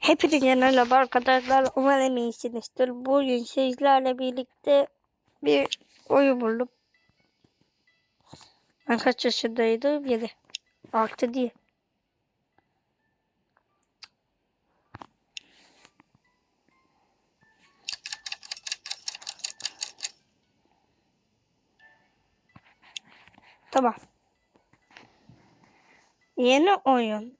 Hepinize merhaba arkadaşlar. Umarım iyisinizdir. Bugün sizlerle birlikte bir oyun buldum. Ben kaç yaşındaydım? 7. 6 değil. Tamam. Yeni oyun.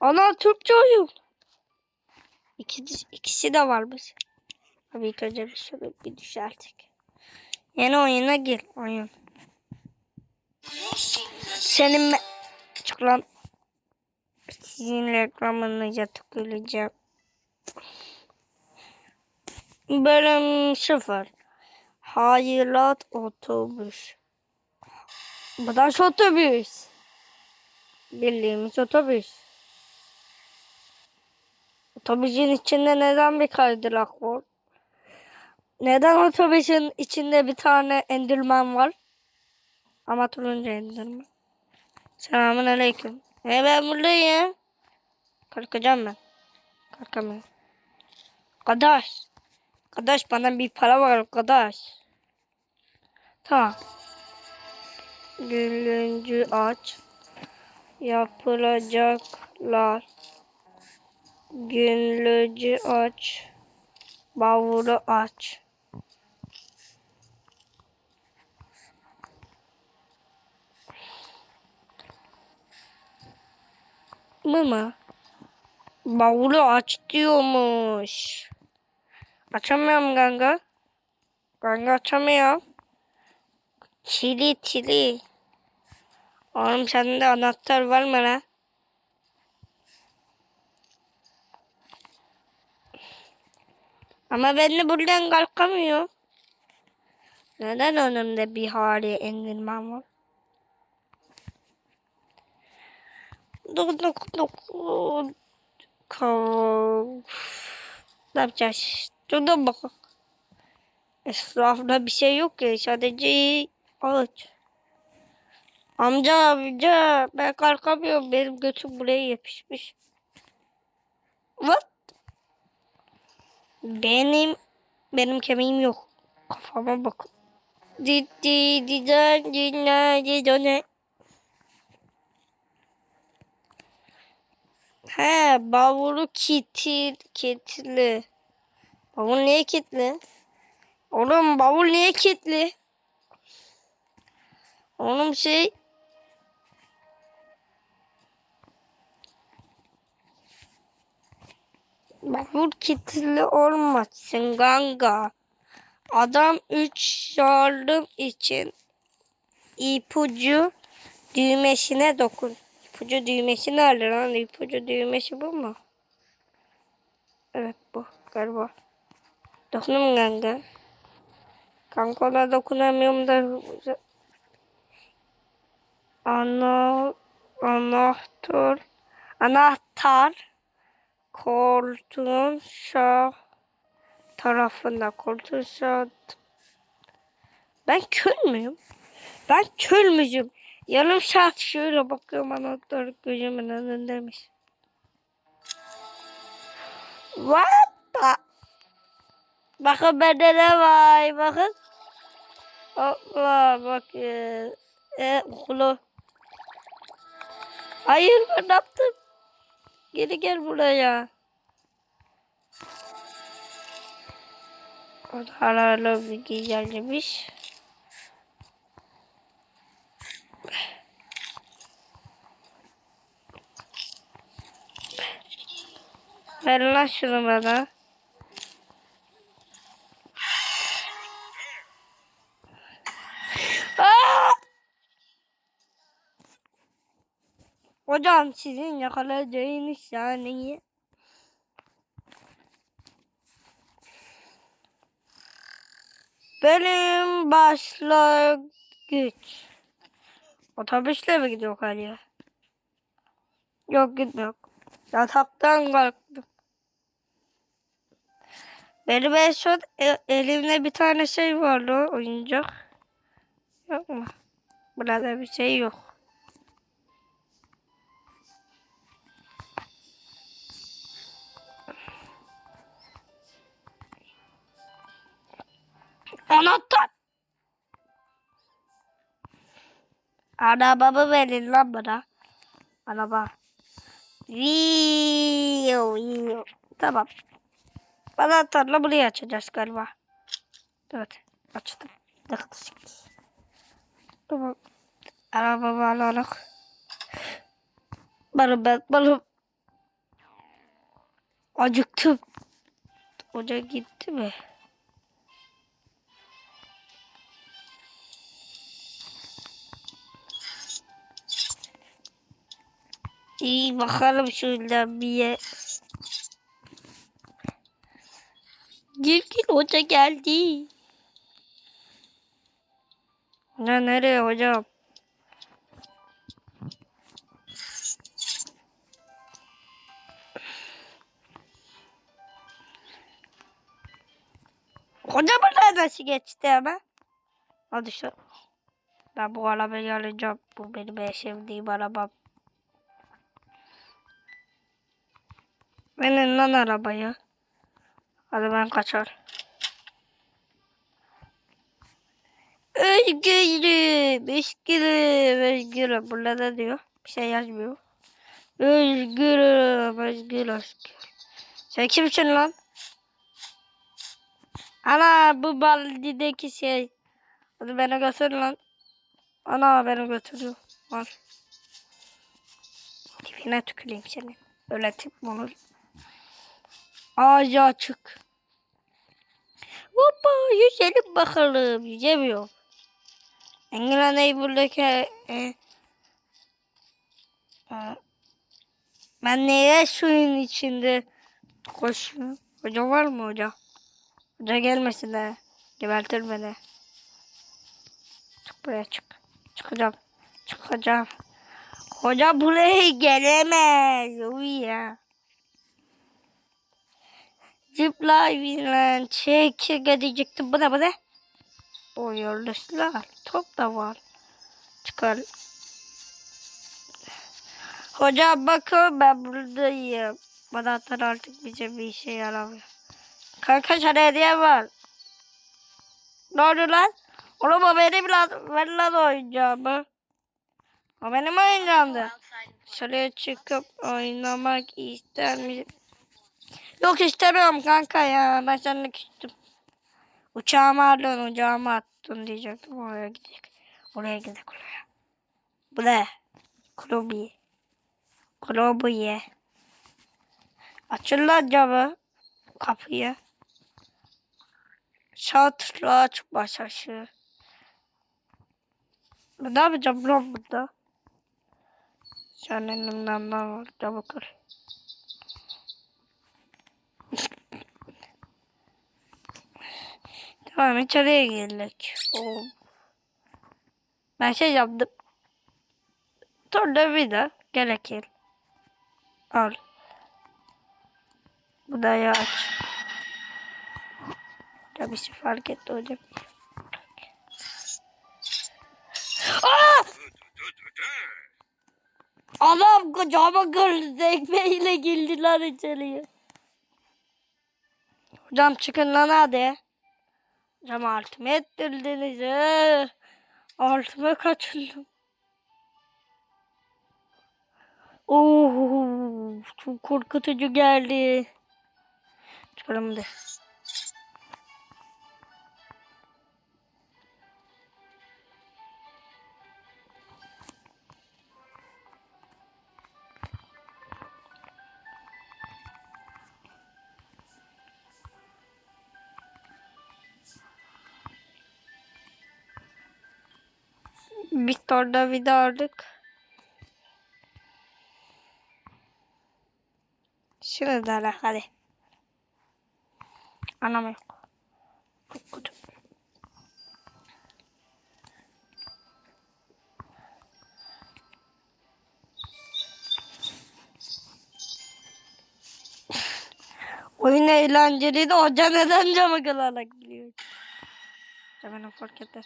Ana Türkçe oyun. İkisi, ikisi de varmış. Abi ilk önce bir şöyle bir düşerdik. Yeni oyuna gir oyun. Senin me Çık lan. Sizin reklamınıza tıklayacağım. Bölüm 0. Hayrat otobüs. Bu da otobüs. Bildiğimiz otobüs. Otobüsün içinde neden bir kaydırak var? Neden otobüsün içinde bir tane endirmen var? Ama turuncu endirmen. Selamun aleyküm. E ben buradayım. Kalkacağım ben. Kalkamıyorum. Arkadaş. Arkadaş bana bir para var arkadaş. Tamam. Gülüncü aç. Yapılacaklar. Günlücü aç. Bavulu aç. Mu? Bavulu aç diyormuş. Açamıyorum ganga. Ganga açamıyorum. Çili çili. Oğlum sende anahtar var mı lan? Ama ben de buradan kalkamıyorum. Neden önümde bir hali indirmem var? Dok dok dok. Ne yapacağız? Dur bakalım. Etrafında bir şey yok ya. Sadece ağaç. Amca amca ben kalkamıyorum. Benim götüm buraya yapışmış. What? Benim benim kemiğim yok. Kafama bak. Didi diden dinle didone. He bavulu kitil kitli. Bavul niye kitli? Oğlum bavul niye kitli? Oğlum şey Bavul kilitli olmasın ganga. Adam 3 yardım için ipucu düğmesine dokun. İpucu düğmesi nerede lan? İpucu düğmesi bu mu? Evet bu galiba. Dokunum ganga. Kanka ona dokunamıyorum da ana anahtar anahtar koltuğun sağ tarafında koltuğun sağ ben kör müyüm? Ben kör müyüm? Yarım saat şöyle bakıyorum anahtar gözümün önündemiş. What the? Bakın bende ne var? Bakın. Allah bakın. E okulu. Hayır ben yaptım? Geri gel buraya. O da aralı bir güzelmiş. Ver lan şunu bana. Aa! Hocam sizin yakalayacağınız saniye. Benim başlangıç. Otobüsle mi gidiyor Kaliye? Yok gitmiyor. Yataktan kalktım. Benim en son e- elimde bir tane şey vardı oyuncak. Yok mu? Burada bir şey yok. Anahtar. Arabamı verin lan bana. Araba. Viyo, viyo. Tamam. Anahtarla burayı açacağız galiba. Evet. Açtım. Yaklaşık. Tamam. Arabamı alarak. Acıktım. Hoca gitti mi? İyi bakalım şuradan bir ye. Gül gül hoca geldi. Hoca nereye hocam? Hoca buradan nasıl geçti ama? Hadi şu. Ben bu arabayı alacağım. Bu benim en sevdiğim arabam. Benim lan arabayı. Hadi ben kaçar. Özgürüm, özgürüm, özgürüm. Burada diyor? Bir şey yazmıyor. Özgürüm, özgür, özgür. Sen kimsin lan? Ana bu baldideki şey. Hadi beni götür lan. Ana beni götürüyor. Al. Tipine tüküreyim senin. Öyle tip mi olur? Ağacı açık. Hoppa yüzelim bakalım. Yüzemiyor. Engin neyi buradaki e, e, ben neye suyun içinde koşuyorum? Hoca var mı hoca? Hoca gelmesin de. Gebertir beni. Çık buraya çık. Çıkacağım. Çıkacağım. Hoca buraya gelemez. Uy ya. Zipline çek gidecektim. Bu ne bu ne? O yoldaşlar. Top da var. Çıkar. Hocam bakın ben buradayım. Bana atar artık bize bir işe yaramıyor. Kanka sana hediye var. Ne oldu lan? Oğlum o benim lan. Ver lan oyuncağımı. O benim oyuncağımdı. Şuraya çıkıp oynamak ister misin? Yok istemiyorum kanka ya. Ben seninle küstüm. Uçağımı aldın, uçağımı attın diyecektim. Oraya gidelim. Oraya gidelim oraya. Bu ne? Krobi. Krobiye. Açın lan camı. Kapıyı. Şatraç başaşı. Ne yapacağım lan burada? Sen elimden ben camı kır. Tamam içeriye girdik. Ben şey yaptım. Tornavida gerekir. Al. Bu da ya aç. Ya bir şey fark etti hocam. Aa! Adam kocama kırdı ekmeğiyle girdiler içeriye. Hocam çıkın lan hadi. Hocam altıma ettirdiniz. Ee. Altıma kaçırdım. Oo, çok korkutucu geldi. Çıkalım da. Orada vida aldık. Şunu da ala hadi. Anam yok. Çok kötü. Oyun eğlenceliydi. Hoca neden camı kılarak gidiyor? Hemen fark etti.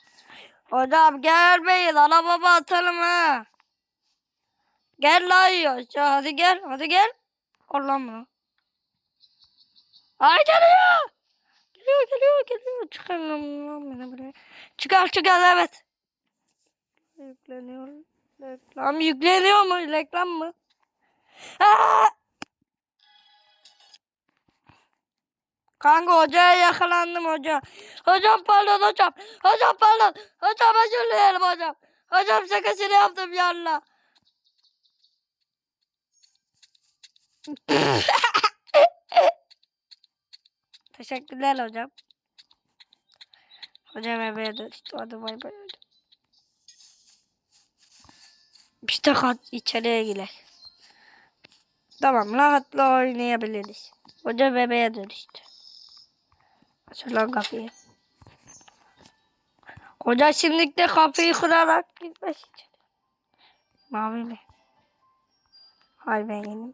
Hocam gelmeyin. Arabamı atalım ha. Gel lan ya. Hadi gel. Hadi gel. Al lan bunu. Ay geliyor. Geliyor geliyor geliyor. Çıkarın lan buraya. Çıkar çıkar evet. Yükleniyor. Reklam yükleniyor mu? Reklam mı? Aa! Kanka hocaya yakalandım hoca. Hocam pardon hocam. Hocam pardon. Hocam özür dilerim hocam. Hocam şakasını yaptım yanına. Teşekkürler hocam. Hocam bebeğe dönüştü. Hadi bay bay hocam. İşte kat içeriye girer. Tamam rahatla oynayabiliriz. Hoca bebeğe dönüştü. Aç lan kapıyı. Hoca şimdi de kapıyı kırarak gitmek için. Mavi mi? Hay benim.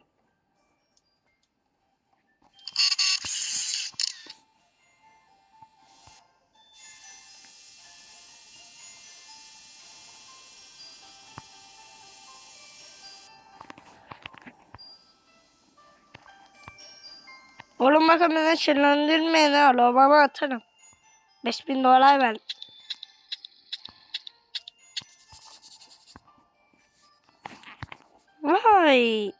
Oğlum bakın beni sinirlendirmeyin ha. Lobama atarım. 5000 dolar ver. Vay.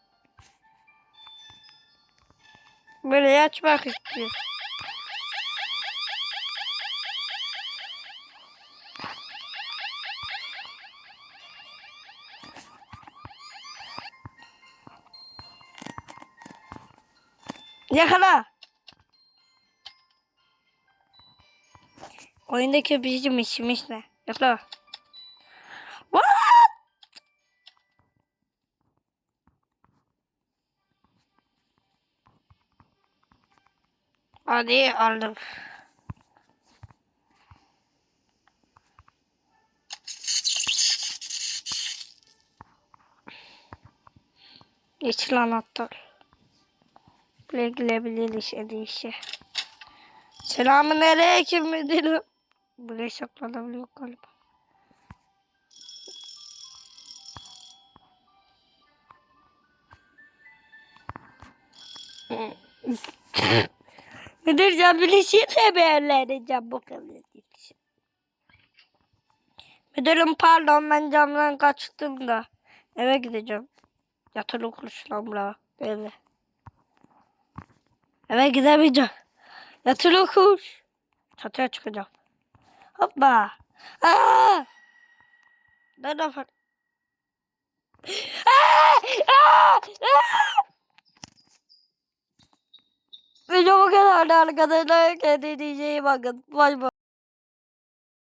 Böyle açmak istiyor. Yakala. Oyundaki bizim işimiz ne? Yakala. What? Hadi aldım. Yeşil anahtar. Buraya girebiliriz en iyisi. Selamun aleyküm müdürüm. Buraya saklanabiliyor galiba. Müdür sen bilişini mi öğreneceğim bu kadar. Müdürüm pardon ben camdan kaçtım da eve gideceğim. Yatılı kuşlamla eve. Eve gidemeyeceğim. Yatılı kuş. Çatıya çıkacağım. Hoppa. Aa! Ben! Aa! Video bu kadar arkadaşlar. Kendinize iyi bakın. Bay bay.